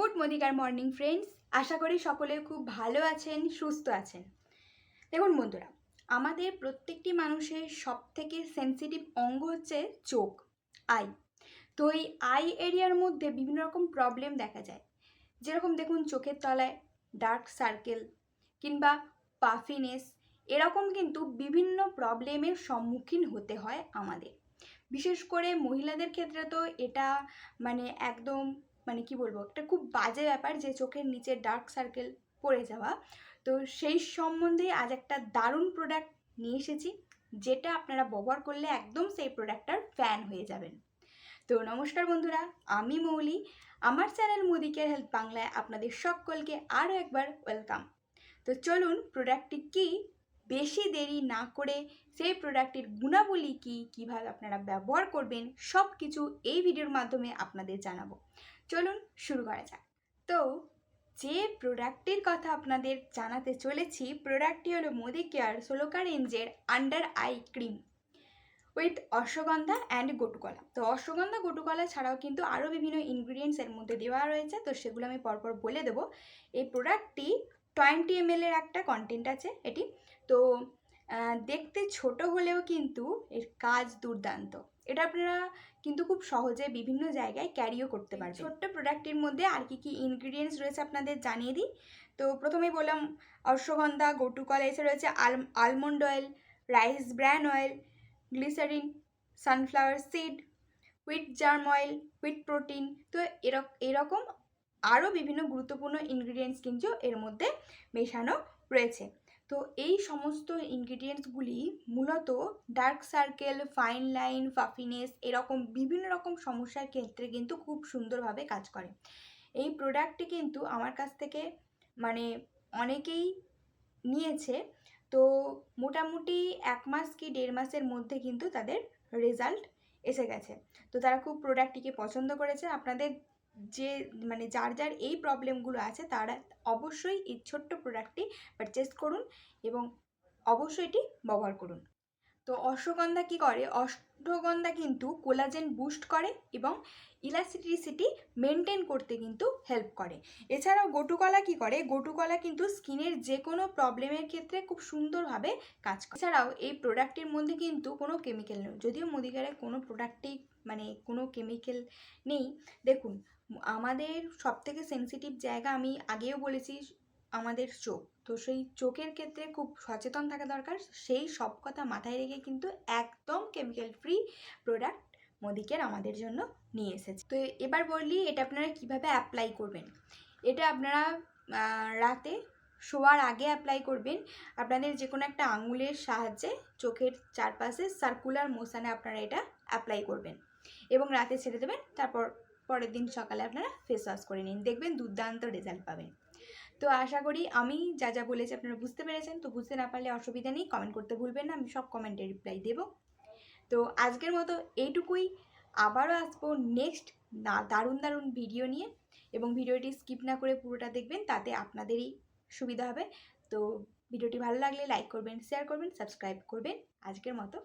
Good morning morning friends. আশা করি সকলে খুব ভালো আছেন, সুস্থ আছেন। দেখুন বন্ধুরা, আমাদের প্রত্যেকটি মানুষের সব থেকে সেন্সিটিভ অঙ্গ হচ্ছে চোখ, আই। তো এই আই এরিয়ার মধ্যে বিভিন্ন রকম প্রবলেম দেখা যায়। যেরকম দেখুন চোখের তলায় ডার্ক সার্কেল কিংবা পাফিনেস এরকম কিন্তু বিভিন্ন প্রবলেমের সম্মুখীন হতে হয় আমাদের। বিশেষ করে মহিলাদের ক্ষেত্রে তো এটা মানে একদম মানে কি বলব, একটা খুব বাজে ব্যাপার যে চোখের নিচে ডার্ক সার্কেল পড়ে যাওয়া। তো সেই সম্বন্ধে আজ একটা দারুণ প্রোডাক্ট নিয়ে এসেছি, যেটা আপনারা ব্যবহার করলে একদম সেই প্রোডাক্টটার ফ্যান হয়ে যাবেন। তো নমস্কার বন্ধুরা, আমি মৌলি। আমার চ্যানেল মোদি কেয়ার হেলথ বাংলায় আপনাদের সকলকে আরও একবার ওয়েলকাম তো চলুন প্রোডাক্টটি কি বেশি দেরি না করে সেই প্রোডাক্টের গুণাবলী কী, কীভাবে আপনারা ব্যবহার করবেন সব কিছু এই ভিডিওর মাধ্যমে আপনাদের জানাব। চলুন শুরু করা যাক। তো, যে প্রোডাক্টটির কথা আপনাদের জানাতে চলেছি প্রোডাক্টটি হলো মোদি কেয়ার সোলোকা রেঞ্জের under eye cream with ashwagandha and gotu kola. তো, অশ্বগন্ধা, গটুকলা ছাড়াও কিন্তু আরও বিভিন্ন ইনগ্রিডিয়েন্টস এর মধ্যে দেওয়া রয়েছে, তো সেগুলো আমি পরপর বলে দেবো। এই প্রোডাক্টটি টোয়েন্টি এম এর একটা কন্টেন্ট আছে এটি। তো দেখতে ছোট হলেও কিন্তু এর কাজ দুর্দান্ত। এটা আপনারা কিন্তু খুব সহজে বিভিন্ন জায়গায় ক্যারিও করতে পারবেন। ছোট্ট প্রোডাক্টের মধ্যে আর কি কি ইনগ্রিডিয়েন্টস রয়েছে আপনাদের জানিয়ে দিই। তো প্রথমেই বললাম অশ্বগন্ধা গোটুকলা এসে রয়েছে আল almond oil rice bran oil glycerine sunflower seed wheat germ oil wheat protein তো এরক এরকম আরও বিভিন্ন গুরুত্বপূর্ণ ইনগ্রিডিয়েন্টস কিন্তু এর মধ্যে মেশানো রয়েছে। তো এই সমস্ত ইনগ্রিডিয়েন্টসগুলি মূলত dark circle fine line puffiness এরকম বিভিন্ন রকম সমস্যার ক্ষেত্রে কিন্তু খুব সুন্দরভাবে কাজ করে। এই প্রোডাক্টটি কিন্তু আমার কাছ থেকে মানে অনেকেই নিয়েছে। তো মোটামুটি এক মাস কি দেড় মাসের মধ্যে কিন্তু তাদের রেজাল্ট এসে গেছে। তো তারা খুব প্রোডাক্টটিকে পছন্দ করেছে। আপনাদের যে মানে যার যার এই প্রবলেমগুলো আছে তারা অবশ্যই এই ছোট্ট প্রোডাক্টটি পারচেস করুন এবং অবশ্যই এটি ব্যবহার করুন। তো অশ্বগন্ধা কি করে? অশ্বগন্ধা কিন্তু কোলাজেন বুস্ট করে এবং ইলাস্টিসিটি মেনটেন করতে কিন্তু হেল্প করে। এছাড়াও গোটুকলা কি করে? গোটুকলা কিন্তু স্কিনের যে কোনো প্রবলেমের ক্ষেত্রে খুব সুন্দরভাবে কাজ করে। এছাড়াও এই প্রোডাক্টের মধ্যে কিন্তু কোনো কেমিক্যাল নেই। যদিও মুদিগারে কোনো প্রোডাক্টেই মানে কোনো কেমিক্যাল নেই। দেখুন, আমাদের সবথেকে সেন্সিটিভ জায়গা আমি আগেও বলেছি আমাদের চোখ। তো সেই চোখের ক্ষেত্রে খুব সচেতন থাকা দরকার। সেই সব কথা মাথায় রেখে কিন্তু একদম কেমিক্যাল ফ্রি প্রোডাক্ট মোদিকের আমাদের জন্য নিয়ে এসেছে। তো এবার বললি এটা আপনারা কীভাবে অ্যাপ্লাই করবেন? এটা আপনারা রাতে শোয়ার আগে অ্যাপ্লাই করবেন। আপনাদের যে কোনো একটা আঙুলের সাহায্যে চোখের চারপাশে সার্কুলার মোশানে আপনারা এটা অ্যাপ্লাই করবেন। এবং রাতে ছেড়ে দেবেন, তারপর পরের দিন সকালে আপনারা ফেস ওয়াশ করে নিন। দেখবেন দুর্দান্ত রেজাল্ট পাবেন। তো আশা করি আমি যা যা বলেছি আপনারা বুঝতে পেরেছেন। তো বুঝতে না পারলে অসুবিধা নেই কমেন্ট করতে ভুলবেন না, আমি সব কমেন্টে রিপ্লাই দেব। তো আজকের মতো এইটুকুই। আবারও আসব নেক্সট না, দারুণ দারুণ ভিডিও নিয়ে এবং ভিডিওটি স্কিপ না করে পুরোটা দেখবেন, তাতে আপনাদেরই সুবিধা হবে। তো ভিডিওটি ভালো লাগলে লাইক করবেন শেয়ার করবেন সাবস্ক্রাইব করবেন। আজকের মতো